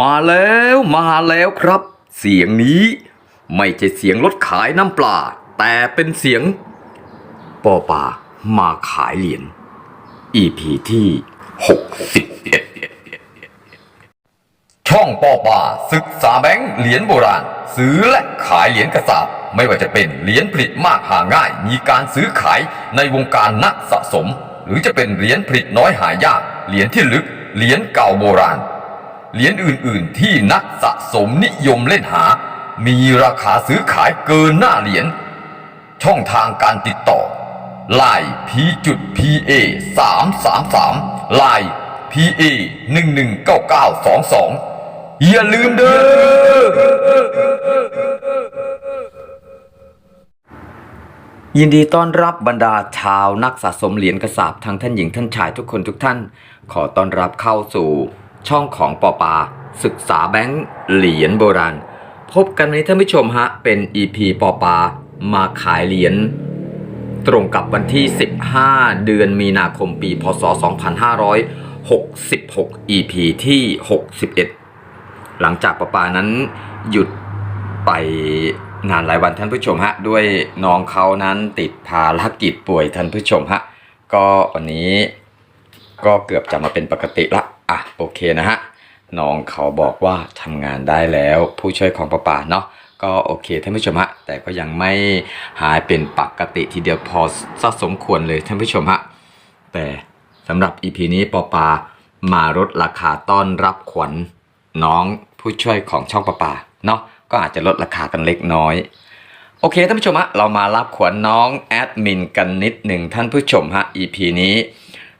มาแล้วมาแล้วครับ เสียงนี้ไม่ใช่เสียงรถขายน้ำปลา แต่เป็นเสียงปอป่ามาขายเหรียญ EP ที่61ช่องปอป่าศึกษาแบงค์เหรียญโบราณ ซื้อและขายเหรียญกระสาบไม่ว่าจะเป็นเหรียญผลิตมากหาง่าย มีการซื้อขายในวงการนักสะสม หรือจะเป็นเหรียญผลิตน้อยหายากเหรียญที่ลึกเหรียญเก่าโบราณ เหรียญอื่นๆ ที่นักสะสมนิยมเล่นหา มีราคาซื้อขายเกินหน้าเหรียญ ช่องทางการติดต่อ l i n e p จุด pa 3 3 3 l i n e pa 1 1 9 9 2 2อย่าลืมเด้อ ยินดีต้อนรับบรรดาชาวนักสะสมเหรียญกระสาบทั้งท่านหญิงท่านชายทุกคนทุกท่าน ขอต้อนรับเข้าสู่ ช่องของปอปา ศึกษาแบงค์เหรียญโบราณ พบกันวันนี้ท่านผู้ชมฮะ เป็น EP ปอปา มาขายเหรียญตรงกับวันที่ 15 เดือนมีนาคมปี พศ 2566 EP ที่ 61 หลังจากประปานั้นหยุดไปนานหลายวันท่านผู้ชมฮะ ด้วยน้องเขานั้นติดภารกิจป่วยท่านผู้ชมฮะ ก็วันนี้ ก็เกือบจะมาเป็นปกติละอะโอเคนะฮะน้องเขาบอกว่าทำงานได้แล้ว ผู้ช่วยของประปาเนาะก็โอเคท่านผู้ชมฮะแต่ก็ยังไม่หายเป็นปกติทีเดียวพอสักสมควรเลยท่านผู้ชมฮะแต่สำหรับ EP นี้ปอปามาลดราคาต้อนรับขวัญน้องผู้ช่วยของช่องปอปาเนาะก็อาจจะลดราคากันเล็กน้อย โอเคท่านผู้ชมฮะเรามารับขวัญน้องแอดมินกันนิดหนึ่งท่านผู้ชมฮะ EP นี้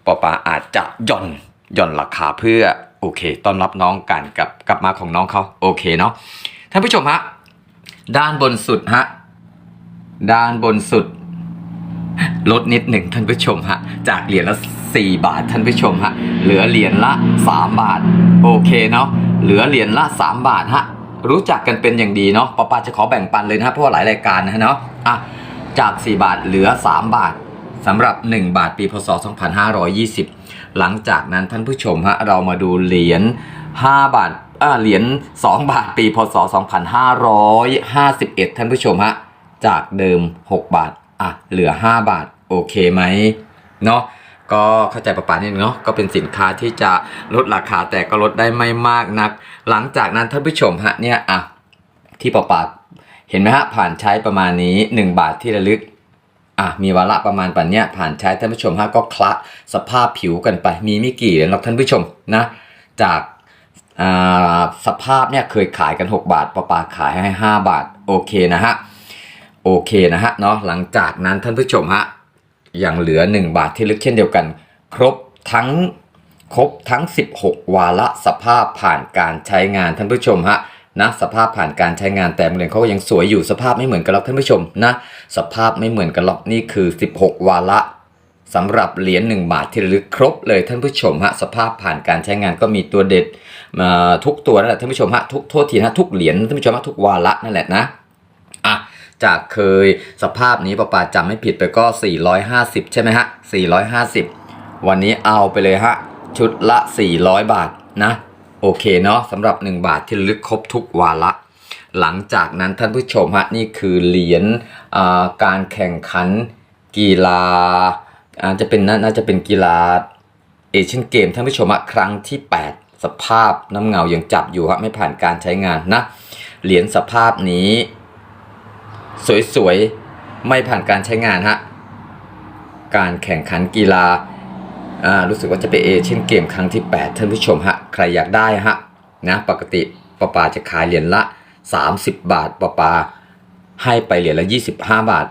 ปอปาอาจจะหย่อนหย่อนราคาเพื่อโอเคต้อนรับน้องกันกับกลับมาของน้องเขาโอเคเนาะท่านผู้ชมฮะด้านบนสุดฮะด้านบนสุด ลดนิดหนึ่งท่านผู้ชมฮะจากเหรียญละ 4 บาทท่านผู้ชมฮะเหลือเหรียญละ 3 บาท โอเคเนาะเหลือเหรียญละ 3 บาทฮะรู้จักกันเป็นอย่างดีเนาะปอปาจะขอแบ่งปันเลยนะเพราะว่าหลายรายการนะเนาะอะจาก 4 บาทเหลือ 3 บาท สำหรับ 1 บาทปีพศ 2520 หลังจากนั้นท่านผู้ชมฮะเรามาดูเหรียญ 5 บาทอ่าเหรียญ 2 บาทปีพศ 2551 ท่านผู้ชมฮะจากเดิม 6 บาทอะเหลือ 5 บาท โอเคไหมเนาะก็เข้าใจประปานิดนึงเนาะก็เป็นสินค้าที่จะลดราคาแต่ก็ลดได้ไม่มากนัก หลังจากนั้นท่านผู้ชมฮะเนี่ยอะที่ประปาเห็นไหมฮะผ่านใช้ประมาณนี้ 1 บาทที่ระลึก อะมีวาระประมาณปันเนี้ยผ่านใช้ท่านผู้ชมฮะก็คละสภาพผิวกันไป มีไม่กี่เหรียญหรอกท่านผู้ชมนะ จากอ่าสภาพเนี่ยเคยขายกัน 6 บาทปะปาขายให้ 5 บาทโอเคนะฮะโอเคนะฮะเนาะหลังจากนั้นท่านผู้ชมฮะยังเหลือ 1 บาทที่ลึกเช่นเดียวกัน ครบทั้งครบทั้ง 16 วาระสภาพผ่านการใช้งานท่านผู้ชมฮะ นะสภาพผ่านการใช้งานแต่เหรียญเขาก็ยังสวยอยู่สภาพไม่เหมือนกันหรอกท่านผู้ชมนะสภาพไม่เหมือนกันหรอกนี่คือ 16 วาระสำหรับเหรียญ1บาทที่ระลึกครบเลยท่านผู้ชมฮะสภาพผ่านการใช้งานก็มีตัวเด็ดมาทุกตัวนั่นแหละท่านผู้ชมฮะทุกโทษทีนะทุกเหรียญท่านผู้ชมฮะทุกวาระนั่นแหละนะอะจากเคยสภาพนี้ประปาจำไม่ผิดไปก็ 450 ใช่ไหมฮะ450 วันนี้เอาไปเลยฮะชุดละ 400 บาทนะ โอเคเนาะสำหรับ 1 บาทที่ลึกครบทุกวาระหลังจากนั้นท่านผู้ชมฮะนี่คือเหรียญการแข่งขันกีฬาอาจจะเป็นน่าจะเป็นกีฬาเอเชียนเกมท่านผู้ชมฮะครั้งที่ 8 สภาพน้ำเงายังจับอยู่ฮะไม่ผ่านการใช้งานนะเหรียญสภาพนี้ สวยๆ ไม่ผ่านการใช้งานฮะการแข่งขันกีฬา รู้สึกว่าจะเป็นเอเชียนเกมครั้งที่ 8 ท่านผู้ชมฮะ ใครอยากได้ฮะนะปกติปอปาจะขายเหรียญละ 30 บาทปอปาให้ไปเหรียญละ 25 บาท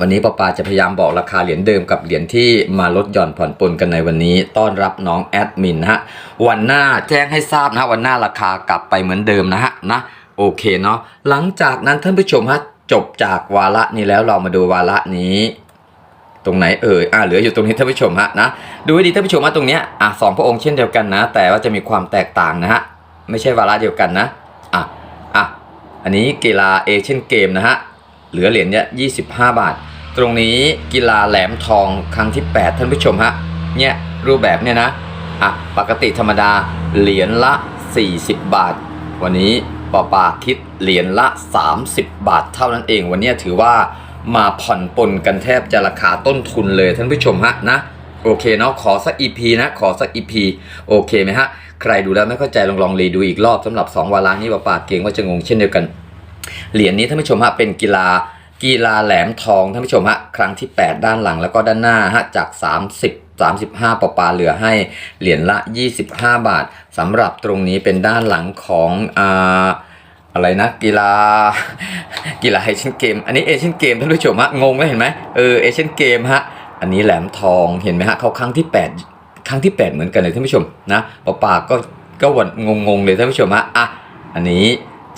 วันนี้ปอปาจะพยายามบอกราคาเหรียญเดิมกับเหรียญที่มาลดหย่อนผ่อนปลนกันในวันนี้ ต้อนรับน้องแอดมินฮะวันหน้าแจ้งให้ทราบนะวันหน้าราคากลับไปเหมือนเดิมนะฮะนะโอเคเนาะหลังจากนั้นท่านผู้ชมฮะจบจากวาระนี้แล้วเรามาดูวาระนี้ ตรงไหนเอ่ยอ่าเหลืออยู่ตรงนี้ท่านผู้ชมฮะนะดูให้ดีท่านผู้ชมฮะตรงเนี้ยอะสองพระองค์เช่นเดียวกันนะ แต่ว่าจะมีความแตกต่างนะฮะไม่ใช่วาระเดียวกันนะอะอะอันนี้กีฬาเอเชียนเกมนะฮะเหลือเหรียญเนี้ย25บาท ตรงนี้กีฬาแหลมทองครั้งที่ 8 ท่านผู้ชมฮะเนี่ยรูปแบบเนี่ยนะอะปกติธรรมดาเหรียญละ 40 บาท วันนี้ปอปาคิดเหรียญละ 30 บาทเท่านั้นเอง วันนี้ถือว่า มาผ่อนปนกันแทบจะราคาต้นทุนเลยท่านผู้ชมฮะนะโอเคเนาะขอสัก EP นะขอสัก EP โอเคไหมฮะใครดูแล้วไม่เข้าใจลองลองรีดูอีกรอบสำหรับ 2 วาระนี้ปาปาเกรงว่าจะงงเช่นเดียวกัน เหรียญนี้ท่านผู้ชมฮะเป็นกีฬากีฬาแหลมทองท่านผู้ชมฮะครั้งที่ 8 ด้านหลังแล้วก็ด้านหน้าฮะจาก 30 35ปอปาเหลือให้เหรียญละ 25 บาทสำหรับตรงนี้เป็นด้านหลังของอ่า อะไรนะกีฬา กีฬาเอเชียนเกม อันนี้เอเชียนเกมท่านผู้ชมฮะงงไหมเห็นไหมเออเอเชียนเกมฮะอันนี้แหลมทองเห็นไหมฮะเขาครั้งที่ 8 ครั้งที่ 8 เหมือนกันเลยท่านผู้ชมนะปอปาก็ก็วันงงๆเลยท่านผู้ชมฮะอะอันนี้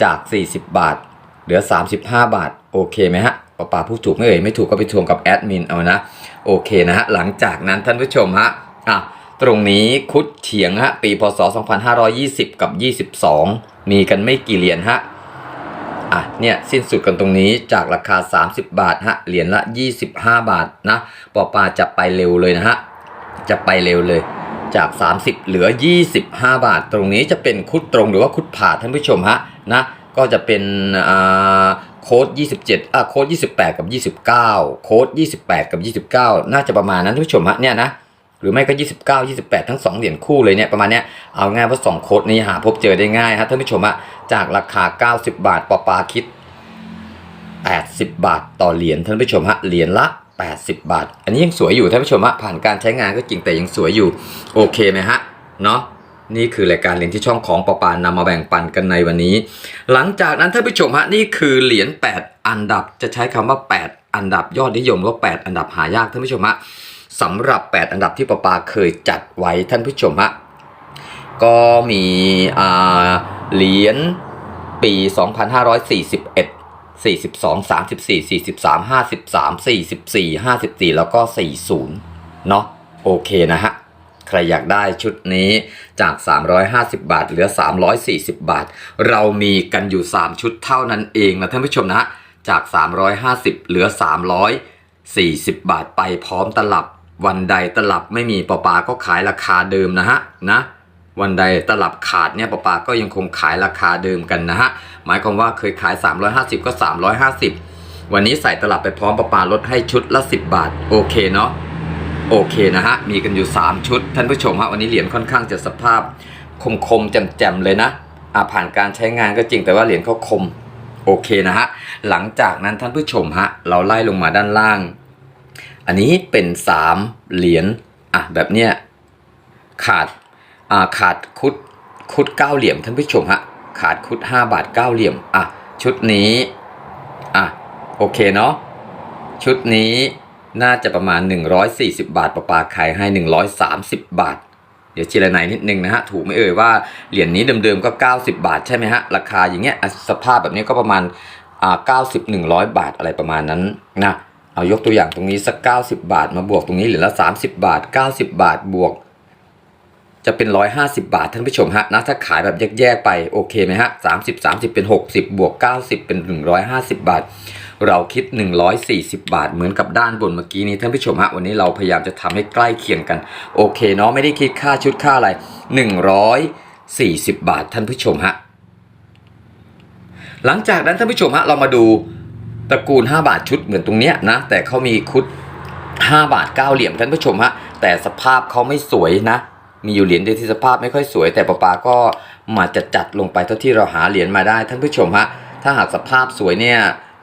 จาก 40 บาท เหลือ 35 บาท โอเคไหมฮะป้าป่าพูดถูกไม่เอ่ยไม่ถูกก็ไปทวงกับแอดมินเอานะโอเคนะฮะหลังจากนั้นท่านผู้ชมฮะอะตรงนี้คุดเฉียงฮะปีพศ 2520 กับ 22 มีกันไม่กี่เหรียญฮะอะเนี่ยสิ้นสุดกันตรงนี้จากราคา 30 บาทฮะเหรียญละ 25 บาทนะปอปาจะไปเร็วเลยนะฮะจะไปเร็วเลยจาก 30 เหลือ 25 บาท ตรงนี้จะเป็นคุดตรงหรือว่าคุดผ่าท่านผู้ชมฮะนะก็จะเป็นอ่าโค้ด 27อ่าโค้ด 28 กับ 29 โค้ด 28 กับ 29 น่าจะประมาณนั้นท่านผู้ชมฮะเนี่ยนะ หรือไม่ก็ 29 28 ทั้ง 2 เหรียญคู่เลยเนี่ยประมาณเนี้ยเอาง่ายว่า2โค้ดนี้หาพบเจอได้ง่ายฮะท่านผู้ชมฮะจากราคา 90 บาทปอปาคิด 80 บาทต่อเหรียญท่านผู้ชมฮะเหรียญละ 80 บาท อันนี้ยังสวยอยู่ท่านผู้ชมฮะผ่านการใช้งานก็จริงแต่ยังสวยอยู่โอเคไหมฮะเนาะนี่คือรายการเหรียญที่ช่องของปอปานำมาแบ่งปันกันในวันนี้ หลังจากนั้นท่านผู้ชมฮะนี่คือเหรียญ8 อันดับจะใช้คำว่า 8 อันดับยอดนิยมหรือว่า8อันดับหายากท่านผู้ชมฮะ สำหรับ 8 อันดับที่ปปาเคยจัดไว้ท่านผู้ชมฮะก็มีอาเหรียญปี 2541 42 34 43 53 44 54 แล้วก็ 40 เนาะโอเคนะฮะ ใครอยากได้ชุดนี้จาก 350 บาท เหลือ 340 บาท เรามีกันอยู่ 3 ชุดเท่านั้นเองนะท่านผู้ชมนะ จาก 350 เหลือ 340 บาทไปพร้อมตลับ วันใดตลับไม่มีปอปาก็ขายราคาเดิมนะฮะนะวันใดตลับขาดเนี่ยปอปาก็ยังคงขายราคาเดิมกันนะฮะหมายความว่าเคยขาย 350 ก็ 350 วันนี้ใส่ตลับไปพร้อมปอปาลดให้ชุดละ 10 บาท โอเคเนาะโอเคนะฮะมีกันอยู่ 3 ชุด ท่านผู้ชมฮะวันนี้เหรียญค่อนข้างจะสภาพคมคมๆแจ่มๆเลยนะอ่าผ่านการใช้งานก็จริงแต่ว่าเหรียญเขาคมโอเคนะฮะหลังจากนั้นท่านผู้ชมฮะเราไล่ลงมาด้านล่าง อันนี้เป็น 3 เหรียญอะแบบเนี้ยขาดอ่าขาดคุดคุด9เหลี่ยมท่านผู้ชมฮะขาดคุด 5 บาท9เหลี่ยมอะชุดนี้อะโอเคเนาะชุดนี้น่าจะประมาณ 140 บาทประปาขายให้ 130 บาท เดี๋ยวจิรนายนิดนึงนะฮะ ถูกไหมเอ่ยว่าเหรียญนี้เดิมๆก็ 90 บาทใช่ไหมฮะ ราคาอย่างเงี้ยสภาพแบบนี้ก็ประมาณอ่า90 100 บาทอะไรประมาณนั้นนะ เอายกตัวอย่างตรงนี้สัก 90 บาท มาบวกตรงนี้เหรียญละ 30 บาท 90 บาทบวก จะเป็น 150 บาทท่านผู้ชมฮะนะถ้าขายแบบแยกๆไปโอเคไหมฮะ30 30 เป็น 60 บวก 90 เป็น 150 บาท เราคิด 140 บาท เหมือนกับด้านบนเมื่อกี้นี้ท่านผู้ชมฮะวันนี้เราพยายามจะทำให้ใกล้เคียงกันโอเคเนาะไม่ได้คิดค่าชุดค่าอะไร 140 บาทท่านผู้ชมฮะหลังจากนั้นท่านผู้ชมฮะเรามาดู ตระกูล 5 บาทชุดเหมือนตรงเนี้ยนะ แต่เขามีคุด 5 บาท 9 เหลี่ยมท่านผู้ชมฮะ แต่สภาพเขาไม่สวยนะ มีอยู่เหรียญเดียวที่สภาพไม่ค่อยสวย แต่ปาปาก็มาจะจัดลงไปเท่าที่เราหาเหรียญมาได้ท่านผู้ชมฮะ ถ้าหากสภาพสวยเนี่ย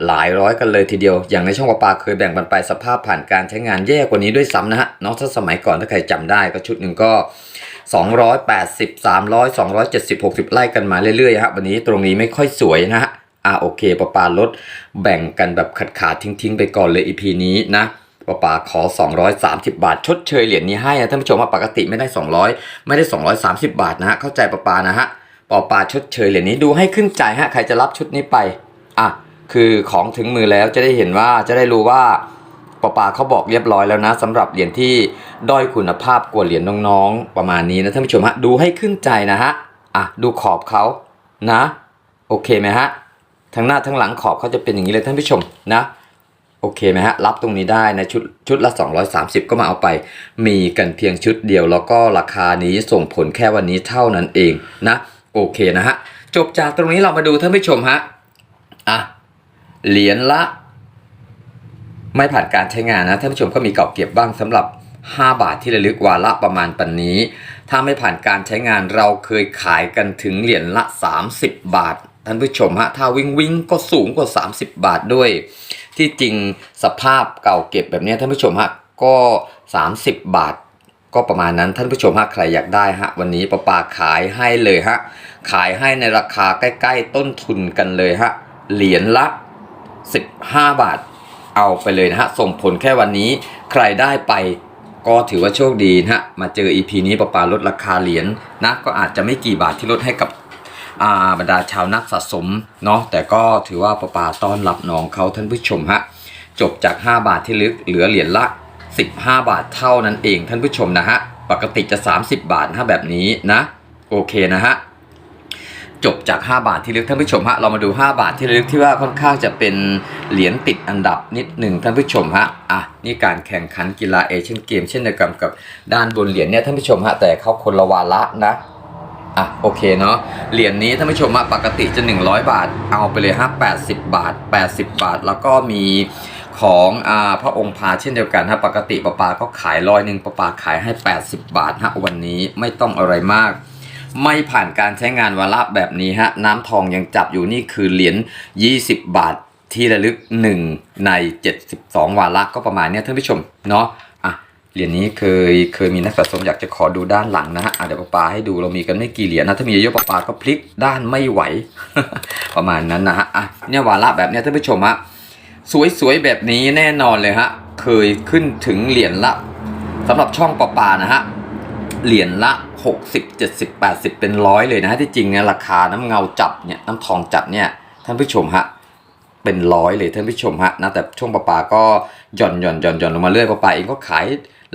หลายร้อยกันเลยทีเดียว อย่างในช่องปาปาเคยแบ่งปันไปสภาพผ่านการใช้งานแย่กว่านี้ด้วยซ้ำนะฮะนาะถ้าสมัยก่อนถ้าใครจำได้ก็ชุดหนึ่งก็ 280 300 270 60 ไล่กันมาเรื่อยๆฮะวันนี้ตรงนี้ไม่ค่อยสวยนะฮะ อ่าโอเคปาปาลดแบ่งกันแบบขาดขาดทิ้งๆ ไปก่อนเลย EP นี้นะปาปาขอ 230 บาท ชดเชยเหรียญนี้ให้นะท่านผู้ชมว่าปกติไม่ได้ 200 ไม่ได้ 230 บาทนะฮะเข้าใจปาปานะฮะปาปาชดเชยเหรียญนี้ดูให้ขึ้นใจฮะใครจะรับชุดนี้ไปอะคือของถึงมือแล้วจะได้เห็นว่าจะได้รู้ว่าปาปาเขาบอกเรียบร้อยแล้วนะสำหรับเหรียญที่ด้อยคุณภาพกว่าเหรียญน้องๆ ประมาณนี้นะท่านผู้ชมฮะดูให้ขึ้นใจนะฮะอะดูขอบเขานะ โอเคไหมฮะ ทั้งหน้าทั้งหลังขอบเขาจะเป็นอย่างนี้เลยท่านผู้ชมนะโอเคไหมฮะรับตรงนี้ได้นะชุดชุดละ 230 ก็มาเอาไป มีกันเพียงชุดเดียว แล้วก็ราคานี้ส่งผลแค่วันนี้เท่านั้นเองนะโอเคนะฮะจบจากตรงนี้เรามาดูท่านผู้ชมฮะอะเหรียญละ ไม่ผ่านการใช้งานนะท่านผู้ชมก็มีเก่าเก็บบ้างสำหรับ 5 บาทที่ระลึกวาระประมาณปันนี้ ถ้าไม่ผ่านการใช้งานเราเคยขายกันถึงเหรียญละ 30 บาท ท่านผู้ชมฮะถ้าวิ่งวิ่งก็สูงกว่า 30 บาทด้วย ที่จริงสภาพเก่าเก็บแบบนี้ท่านผู้ชมฮะก็ 30 บาท ก็ประมาณนั้นท่านผู้ชมฮะใครอยากได้ฮะวันนี้ประปาขายให้เลยฮะขายให้ในราคาใกล้ๆ ต้นทุนกันเลยฮะเหรียญละ 15 บาท เอาไปเลยนะฮะส่งผลแค่วันนี้ใครได้ไปก็ถือว่าโชคดีนะฮะมาเจอ EP นี้ประปาลดราคาเหรียญนะก็อาจจะไม่กี่บาทที่ลดให้กับ บรรดาชาวนักสะสมเนาะแต่ก็ถือว่าประปาต้อนรับน้องเขาท่านผู้ชมฮะจบจาก 5 บาทที่ลึกเหลือเหรียญละ 15 บาทเท่านั้นเองท่านผู้ชมนะฮะปกติจะ 30 บาทนะแบบนี้นะโอเคนะฮะจบจาก 5 บาทที่ลึกท่านผู้ชมฮะเรามาดู 5 บาทที่ลึกที่ว่าค่อนข้างจะเป็นเหรียญติดอันดับนิดหนึ่งท่านผู้ชมฮะอะนี่การแข่งขันกีฬาเอเชียนเกมเช่นเดียวกันกับด้านบนเหรียญเนี่ยท่านผู้ชมฮะแต่เขาคนละวาระนะ อะโอเคเนาะเหรียญนี้ท่านผู้ชมฮะปกติจะ 100 บาท เอาไปเลยฮะ80 บาท 80 บาท แล้วก็มีของอ่าพระองค์พาเช่นเดียวกันฮะปกติปะปาก็ขายร้อยหนึ่งปะปาขายให้ 80 บาทฮะวันนี้ไม่ต้องอะไรมาก ไม่ผ่านการใช้งานวาระแบบนี้ฮะน้ำทองยังจับอยู่นี่คือเหรียญ20 บาทที่ระลึก 1 ใน 72 วาระก็ประมาณเนี้ยท่านผู้ชมเนาะ เหรียญนี้เคยเคยมีนักสะสมอยากจะขอดูด้านหลังนะฮะเดี๋ยวปาปาให้ดูเรามีกันไม่กี่เหรียญนะถ้ามีเยอะปาปาก็พลิกด้านไม่ไหว ประมาณนั้นนะฮะอะเนี่ยวาระแบบเนี้ยท่านผู้ชมฮะสวยๆแบบนี้แน่นอนเลยฮะเคยขึ้นถึงเหรียญละสำหรับช่องปาปานะฮะเหรียญละ 60 70 80 เป็นร้อยเลยนะฮะที่จริงเนี่ยราคาน้ำเงาจับเนี่ยน้ำทองจับเนี่ยท่านผู้ชมฮะเป็นร้อยเลยท่านผู้ชมฮะนะแต่ช่วงปลาปาก็หย่อนหย่อนหย่อนหย่อนลงมาเรื่อยปลาปาเองก็ขาย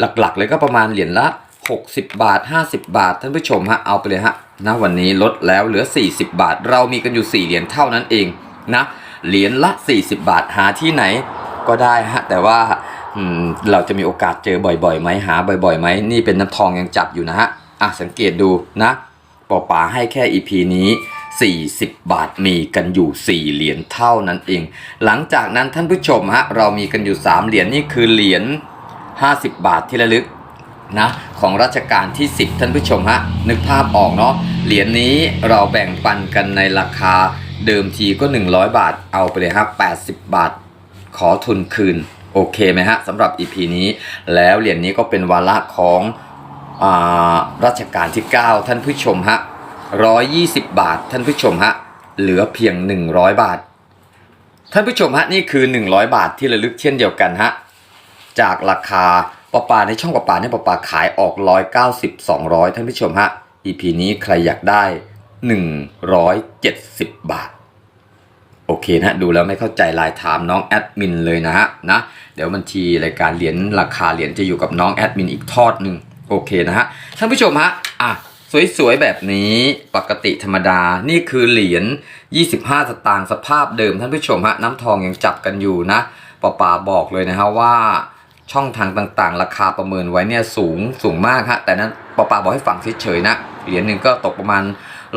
หลักๆ เลยก็ประมาณเหรียญละ 60 บาท 50 บาท ท่านผู้ชมฮะเอาไปเลยฮะนะวันนี้ลดแล้วเหลือ 40 บาท เรามีกันอยู่ 4 เหรียญเท่านั้นเองนะเหรียญละ 40 บาทหาที่ไหนก็ได้ฮะแต่ว่าเราจะมีโอกาสเจอบ่อยๆไหมหาบ่อยๆไหมนี่เป็นน้ำทองยังจับอยู่นะฮะอะสังเกตดูนะปอป่าให้แค่ EP นี้ 40 บาทมีกันอยู่ 4 เหรียญเท่านั้นเอง หลังจากนั้นท่านผู้ชมฮะเรามีกันอยู่ 3 เหรียญนี่คือเหรียญ 50 บาทที่ระลึกนะของรัชกาลที่ 10 ท่านผู้ชมฮะนึกภาพออกเนาะเหรียญนี้เราแบ่งปันกันในราคาเดิมทีก็ 100 บาทเอาไปเลยครับ80 บาท ขอทุนคืน โอเคไหมฮะสำหรับ EP นี้ แล้วเหรียญนี้ก็เป็นวาระของอรัชกาลที่ 9 ท่านผู้ชมฮะ120 บาทท่านผู้ชมฮะเหลือเพียง 100 บาท ท่านผู้ชมฮะนี่คือ 100 บาทที่ระลึกเช่นเดียวกันฮะ จากราคาปะปาในช่องปะปาเนี่ยปะปาขายออก 190 200 ท่านผู้ชมฮะ EP นี้ใครอยากได้ 170 บาท โอเคนะ ดูแล้วไม่เข้าใจลายถามน้องแอดมินเลยนะฮะนะ เดี๋ยวบัญชีรายการเหรียญราคาเหรียญจะอยู่กับน้องแอดมินอีกทอดหนึ่งโอเคนะฮะ ท่านผู้ชมฮะ อะสวยๆแบบนี้ปกติธรรมดา นี่คือเหรียญ 25 สตางค์สภาพเดิมท่านผู้ชมฮะ น้ำทองยังจับกันอยู่นะปอปาบอกเลยนะฮะว่า ช่องทางต่างๆ ราคาประเมินไว้เนี่ยสูงสูงมากฮะแต่นั้นปอปาบอกให้ฟังเฉยๆนะเหรียญหนึ่งก็ตกประมาณ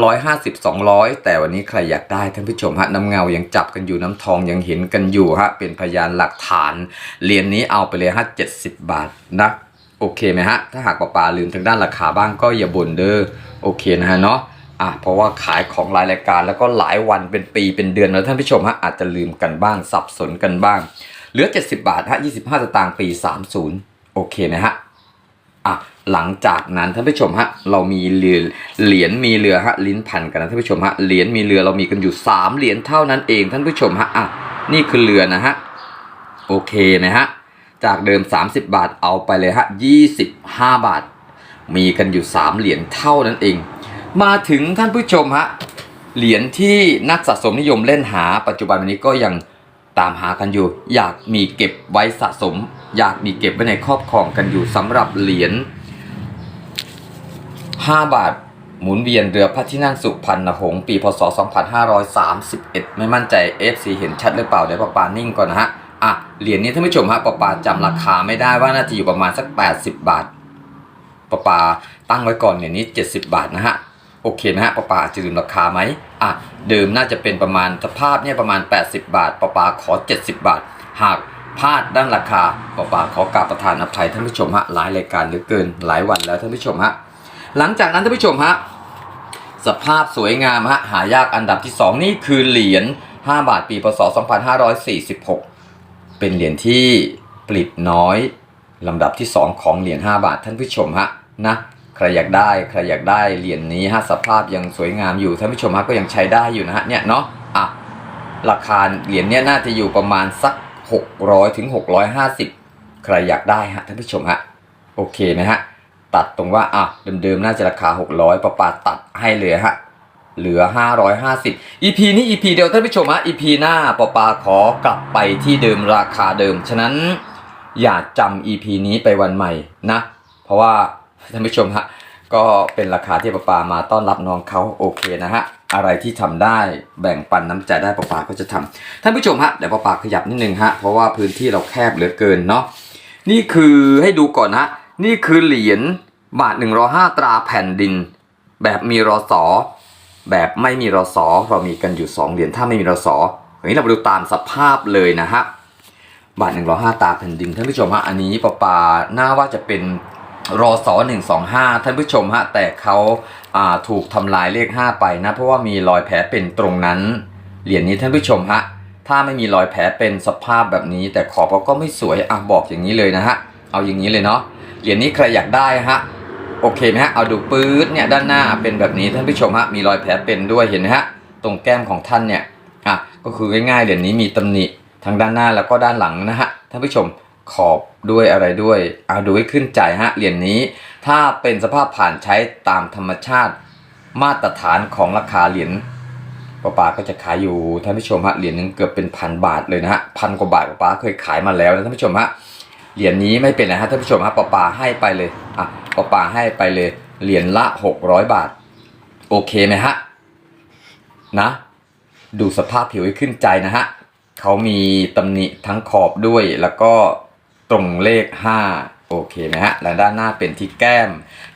150 200 แต่วันนี้ใครอยากได้ท่านผู้ชมฮะน้ำเงายังจับกันอยู่น้ำทองยังเห็นกันอยู่ฮะเป็นพยานหลักฐานเหรียญนี้เอาไปเลยฮะ70 บาทนะโอเคไหมฮะถ้าหากปาปาลืมทางด้านราคาบ้างก็อย่าบ่นเด้อโอเคนะฮะเนาะอะเพราะว่าขายของหลายรายการแล้วก็หลายวันเป็นปีเป็นเดือนแล้วท่านผู้ชมฮะอาจจะลืมกันบ้างสับสนกันบ้าง เหลือ 70 บาทฮะ25 สตางค์ปี 30 โอเคไหมฮะอะหลังจากนั้นท่านผู้ชมฮะเรามีเหรียญเหรียญมีเรือฮะลิ้นพันกันนะท่านผู้ชมฮะเหรียญมีเรือเรามีกันอยู่ 3 เหรียญเท่านั้นเองท่านผู้ชมฮะอะนี่คือเรือนะฮะโอเคไหมฮะจากเดิม 30 บาทเอาไปเลยฮะ25 บาท มีกันอยู่ 3 เหรียญเท่านั้นเอง มาถึงท่านผู้ชมฮะเหรียญที่นักสะสมนิยมเล่นหาปัจจุบันวันนี้ก็ยัง ตามหากันอยู่ อยากมีเก็บไว้สะสม อยากมีเก็บไว้ในครอบครองกันอยู่สำหรับเหรียญ5บาทหมุนเวียนเรือพระที่นั่งสุพรรณหงษ์ปีพศ 2531 ไม่มั่นใจ FC เห็นชัดหรือเปล่าเดี๋ยวปาปานิ่งก่อนนะฮะอะเหรียญนี้ท่านผู้ชมฮะปาปาจำราคาไม่ได้ว่าน่าจะอยู่ประมาณสัก 80 บาทปาปาตั้งไว้ก่อนเหรียญนี้ 70 บาทนะฮะ โอเคไหมฮะปะปาอาจะลืมราคาไหมอะเดิมน่าจะเป็นประมาณสภาพเนี่ยประมาณ 80 บาทปะปาขอ 70 บาท หากพลาดด้านราคาปะปาขอกราบประทานอภัยท่านผู้ชมฮะหลายรายการเหลือเกินหลายวันแล้วท่านผู้ชมฮะหลังจากนั้นท่านผู้ชมฮะสภาพสวยงามฮะหายากอันดับที่ 2 นี่คือเหรียญ5บาทปีพศ 2546 เป็นเหรียญที่ผลิตน้อยลำดับที่ 2 ของเหรียญ5บาทท่านผู้ชมฮะนะ ใครอยากได้ใครอยากได้เหรียญนี้ฮะสภาพยังสวยงามอยู่ท่านผู้ชมฮะก็ยังใช้ได้อยู่นะฮะเนี่ยเนาะอะราคาเหรียญเนี้ยน่าจะอยู่ประมาณสัก 600ถึง650 ใครอยากได้ฮะท่านผู้ชมฮะโอเคไหมฮะตัดตรงว่าอะเดิมๆน่าจะราคา 600ปะปาตัดให้เลยฮะเหลือ 550 EP นี้ EP เดียวท่านผู้ชมฮะ EP หน้าปอปาขอกลับไปที่เดิมราคาเดิม ฉะนั้นอย่าจำ EP นี้ไปวันใหม่นะ เพราะว่า ท่านผู้ชมฮะก็เป็นราคาที่ปอปามาต้อนรับน้องเขาโอเคนะฮะอะไรที่ทำได้แบ่งปันน้ำใจได้ปอปาก็จะทำท่านผู้ชมฮะเดี๋ยวปอปาขยับนิดนึงฮะเพราะว่าพื้นที่เราแคบเหลือเกินเนาะนี่คือให้ดูก่อนนะนี่คือเหรียญบาท1 0 5ตราแผ่นดิน แบบมีรอสอแบบไม่มีรอสอเรามีกันอยู่ 2 เหรียญถ้าไม่มีรอสออย่างนี้เราไปดูตามสภาพเลยนะฮะบาท1 0 5ตราแผ่นดินท่านผู้ชมฮะอันนี้ปะปาน้าว่าจะเป็น รอสอ125ท่านผู้ชมฮะแต่เขาาถูกทำลายเลข5ไปนะ เพราะว่ามีรอยแผลเป็นตรงนั้น เหรียญนี้ท่านผู้ชมฮะถ้าไม่มีรอยแผลเป็นสภาพแบบนี้ แต่ขอบเขาก็ไม่สวยอะบอกอย่างนี้เลยนะฮะเอาอย่างนี้เลยเนาะเหรียญนี้ใครอยากได้ฮะโอเคไหมฮะเอาดูปื๊ดเนี่ยด้านหน้าเป็นแบบนี้ท่านผู้ชมฮะมีรอยแผลเป็นด้วยเห็นไหมฮะตรงแก้มของท่านเนี่ยอะก็คือง่ายๆเหรียญนี้มีตำหนิทางด้านหน้าแล้วก็ด้านหลังนะฮะท่านผู้ชม ขอบด้วยอะไรด้วยเอาดูให้ขึ้นใจฮะเหรียญนี้ ถ้าเป็นสภาพผ่านใช้ตามธรรมชาติมาตรฐานของราคาเหรียญป้าปาก็จะขายอยู่ท่านผู้ชมฮะเหรียญหนึงเกือบเป็นพันบาทเลยนะฮะพันกว่าบาทป้าปาเคยขายมาแล้วนะท่านผู้ชมฮะเหรียญนี้ไม่เป็นไรฮะท่านผู้ชมฮะป้าปาให้ไปเลยอะป้าปาให้ไปเลยเหรียญละหกร้อยบาท โอเคไหมฮะนะดูสภาพผิวให้ขึ้นใจนะฮะเขามีตำหนิทั้งขอบด้วยแล้วก็ ตรงเลข 5 โอเคไหมฮะ และด้านหน้าเป็นที่แก้ม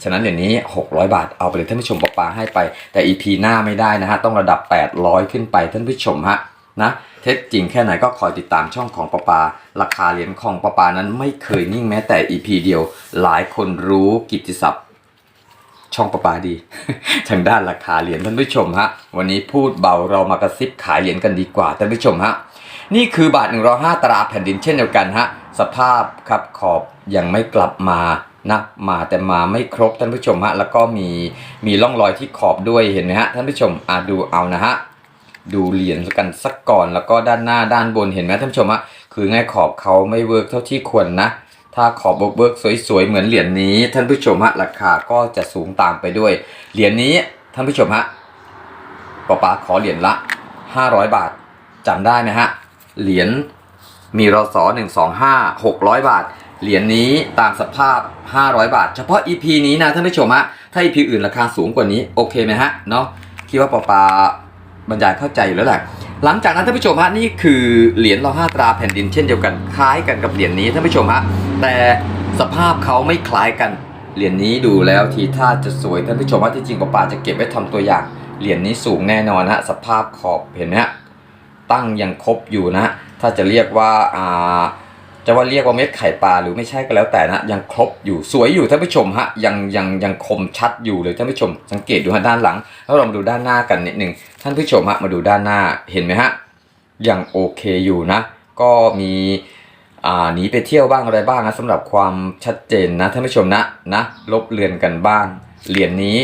ฉะนั้นเดี๋ยวนี้ 600 บาทเอาไปเลยท่านผู้ชมปอปาให้ไป แต่ EP หน้าไม่ได้นะฮะ ต้องระดับ 800 ขึ้นไปท่านผู้ชมฮะนะเท็จจริงแค่ไหนก็คอยติดตามช่องของปอปา ราคาเหรียญของปอปานั้นไม่เคยนิ่งแม้แต่ EP เดียว หลายคนรู้กิติศัพท์ช่องประปาดี ทางด้านราคาเหรียญท่านผู้ชมฮะ วันนี้พูดเบาเรามากระซิบขายเหรียญกันดีกว่าท่านผู้ชมฮะ นี่คือบาท 105 ตราแผ่นดินเช่นเดียวกันฮะ สภาพครับขอบยังไม่กลับมานะมาแต่มาไม่ครบท่านผู้ชมฮะแล้วก็มีมีร่องรอยที่ขอบด้วยเห็นไหมฮะท่านผู้ชมอ่าดูเอานะฮะดูเหรียญกันสักก่อนแล้วก็ด้านหน้าด้านบนเห็นไหมท่านผู้ชมฮะคือง่ายขอบเขาไม่เวิร์กเท่าที่ควรนะถ้าขอบเวิร์กสวยๆเหมือนเหรียญนี้ ท่านผู้ชมฮะราคาก็จะสูงตามไปด้วยเหรียญนี้ท่านผู้ชมฮะป๊าป๊าขอเหรียญละ 500 บาทจำได้ไหมฮะเหรียญ มีรอสอ125 600 บาท เหรียญนี้ตามสภาพ 500 บาท เฉพาะ EP นี้นะท่านผู้ชมฮะ ถ้า EP อื่นราคาสูงกว่านี้ โอเคไหมฮะ เนาะคิดว่าป๊าป๊าบรรยายเข้าใจอยู่แล้วแหละ หลังจากนั้นท่านผู้ชมฮะ นี่คือเหรียญราห้าตราแผ่นดินเช่นเดียวกัน คล้ายกันกับเหรียญนี้ท่านผู้ชมฮะ แต่สภาพเขาไม่คล้ายกัน เหรียญนี้ดูแล้วทีท่าจะสวยท่านผู้ชมว่าที่จริงปาปาจะเก็บไว้ทำตัวอย่าง เหรียญนี้สูงแน่นอนฮะ สภาพขอบเห็นไหมฮะ ตั้งยังครบอยู่นะ ถ้าจะเรียกว่าอ่าจะว่าเรียกว่าเม็ดไข่ปลาหรือไม่ใช่ก็แล้วแต่นะยังครบอยู่สวยอยู่ท่านผู้ชมฮะยังยังยังคมชัดอยู่เลยท่านผู้ชม สังเกตดูฮะด้านหลังแล้วเรามาดูด้านหน้ากันนิดหนึ่งท่านผู้ชมฮะมาดูด้านหน้าเห็นไหมฮะยังโอเคอยู่นะ ก็มีอ่าหนีไปเที่ยวบ้างอะไรบ้างนะสำหรับความชัดเจนนะท่านผู้ชมนะนะลบเลือนกันบ้างเหรียญนี้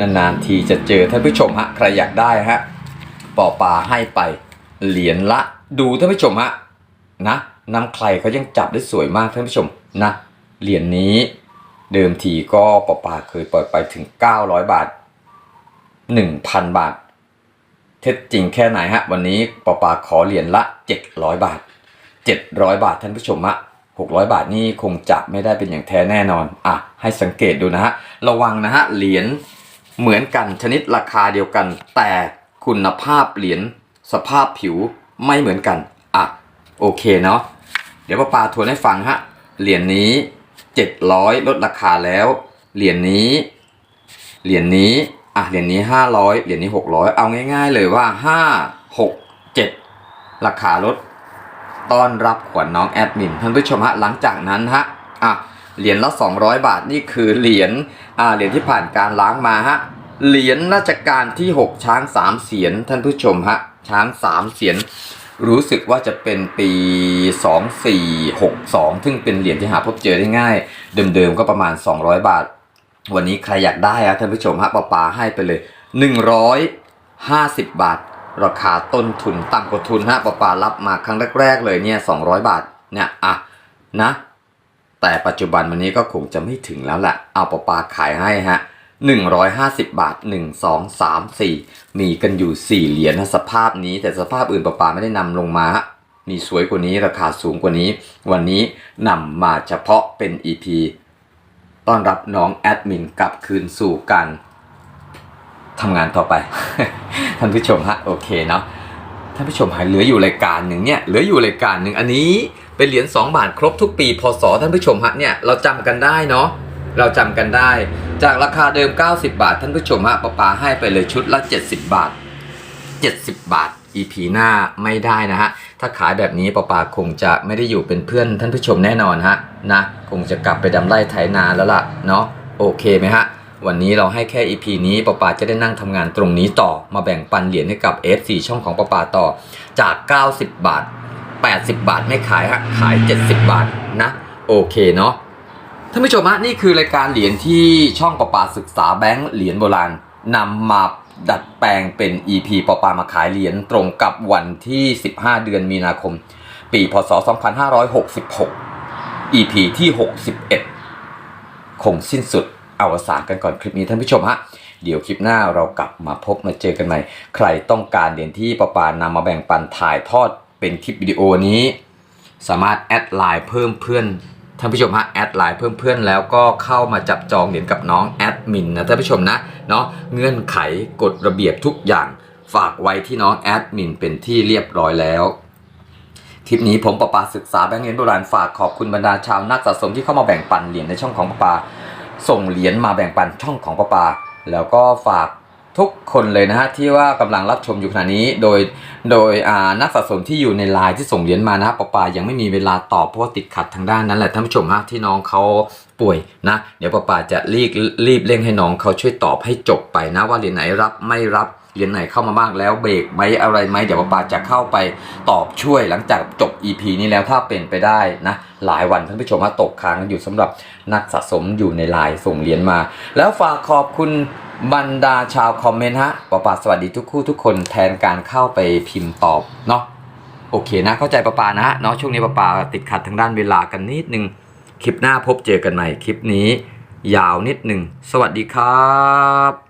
นานๆทีจะเจอท่านผู้ชมฮะใครอยากได้ฮะปอปลาให้ไปเหรียญละ ดูท่านผู้ชมฮะนะนำใครเขายังจับได้สวยมากท่านผู้ชมนะเหรียญนี้เดิมทีก็ปอปาเคยเปิดไปถึง 900 บาท 1,000 บาท เท็จจริงแค่ไหนฮะ วันนี้ปอปาขอเหรียญละ 700 บาท 700 บาทท่านผู้ชมฮะ600 บาทนี่คงจับไม่ได้เป็นอย่างแท้แน่นอนอะให้สังเกตดูนะฮะ ระวังนะฮะเหรียญเหมือนกันชนิดราคาเดียวกัน แต่คุณภาพเหรียญสภาพผิว ไม่เหมือนกัน อะ โอเคเนาะเดี๋ยวป้าปาทวนให้ฟังฮะ เหรียญนี้ 700 ลดราคาแล้ว เหรียญนี้ เหรียญนี้ อะ เหรียญนี้ห้าร้อยเหรียญนี้หกร้อยเอาง่ายๆเลยว่าห้าหกเจ็ดราคาลดต้อนรับขวัญน้องแอดมินท่านผู้ชมฮะหลังจากนั้นฮะอะเหรียญละ 200 บาทนี่คือเหรียญอ่าเหรียญที่ผ่านการล้างมาฮะเหรียญราชการที่ 6 ช้างสามเสียนท่านผู้ชมฮะ ช้างสามเสียน รู้สึกว่าจะเป็นปี 2462 ซึ่งเป็นเหรียญที่หาพบเจอได้ง่าย เดิมๆก็ประมาณ 200 บาท วันนี้ใครอยากได้อะท่านผู้ชมฮะปาปาให้ไปเลย 150 บาท ราคาต้นทุนต่ำกว่าทุนฮะปาปารับมาครั้งแรก ๆ เลยเนี่ย 200 บาทเนี่ยอะนะ แต่ปัจจุบันวันนี้ก็คงจะไม่ถึงแล้วแหละเอาปาปาขายให้ฮะ 150 บาท 1 2 3 4 มีกันอยู่ 4 เหรียญนะสภาพนี้ แต่สภาพอื่นปาปาไม่ได้นำลงมามีสวยกว่านี้ราคาสูงกว่านี้ วันนี้นำมาเฉพาะเป็น EP ต้อนรับน้องแอดมินกลับคืนสู่การทำงานต่อไป ท่านผู้ชมฮะโอเคเนาะท่านผู้ชมหายเหลืออยู่รายการหนึ่งเนี่ยเหลืออยู่รายการหนึ่งอันนี้เป็นเหรียญ2บาทครบทุกปีพศท่านผู้ชมฮะเนี่ยเราจำกันได้เนาะ เราจำกันได้ จากราคาเดิม 90 บาท ท่านผู้ชมฮะปาปาให้ไปเลยชุดละ 70 บาท 70 บาท EP หน้าไม่ได้นะฮะ ถ้าขายแบบนี้ปาปาคงจะไม่ได้อยู่เป็นเพื่อนท่านผู้ชมแน่นอนฮะนะคงจะกลับไปดำไร่ไถนาแล้วล่ะเนาะโอเคไหมฮะวันนี้เราให้แค่ EP นี้ปาปาจะได้นั่งทำงานตรงนี้ต่อมาแบ่งปันเหรียญให้กับ F4 ช่องของปาปาต่อจาก 90 บาท 80 บาทไม่ขายฮะขาย 70 บาทนะ โอเคเนาะ ท่านผู้ชมฮะนี่คือรายการเหรียญที่ช่องประปาศึกษาแบงค์เหรียญโบราณนำมาดัดแปลงเป็น EP ประปามาขายเหรียญตรงกับวันที่ 15 เดือนมีนาคม ปีพศ 2566 EP ที่ 61 คงสิ้นสุดอวสานกันก่อนคลิปนี้ท่านผู้ชมฮะเดี๋ยวคลิปหน้าเรากลับมาพบมาเจอกันใหม่ ใครต้องการเหรียญที่ประปานำมาแบ่งปันถ่ายทอดเป็นคลิปวิดีโอนี้ สามารถแอดไลน์เพิ่มเพื่อน ท่านผู้ชมฮะแอดไลน์เพิ่มเพื่อนแล้วก็เข้ามาจับจองเหรียญกับน้องแอดมินนะท่านผู้ชมนะเนาะเงื่อนไขกฎระเบียบทุกอย่างฝากไว้ที่น้องแอดมินเป็นที่เรียบร้อยแล้วคลิปนี้ผมประปาศึกษาแบงก์เหรียญโบราณฝากขอบคุณบรรดาชาวนักสะสมที่เข้ามาแบ่งปันเหรียญในช่องของประปา ส่งเหรียญมาแบ่งปันช่องของประปา แล้วก็ฝาก ทุกคนเลยนะฮะที่ว่ากำลังรับชมอยู่ขณะนี้ โดยโดยนักสะสมที่อยู่ในไลน์ที่ส่งเหรียญมานะฮะประปายังไม่มีเวลาตอบเพราะว่าติดขัดทางด้านนั้นแหละท่านผู้ชมฮะที่น้องเขาป่วยนะเดี๋ยวประปาจะรีบรีบเร่งให้น้องเขาช่วยตอบให้จบไปนะว่าเหรียญไหนรับไม่รับเหรียญไหนเข้ามาบ้างแล้วเบรกไหมอะไรไหมเดี๋ยวปปาจะเข้าไปตอบช่วยหลังจากจบ EP นี้แล้วถ้าเป็นไปได้นะหลายวันท่านผู้ชมฮะตกค้างอยู่สำหรับนักสะสมอยู่ในไลน์ส่งเหรียญมา แล้วฝากขอบคุณ บรรดาชาวคอมเมนต์ฮะประปาสวัสดีทุกคู่ทุกคนแทนการเข้าไปพิมพ์ตอบเนาะโอเคนะเข้าใจประปานะฮะเนาะช่วงนี้ประปาติดขัดทางด้านเวลากันนิดนึงคลิปหน้าพบเจอกันใหม่คลิปนี้ ยาวนิดหนึ่งสวัสดีครับ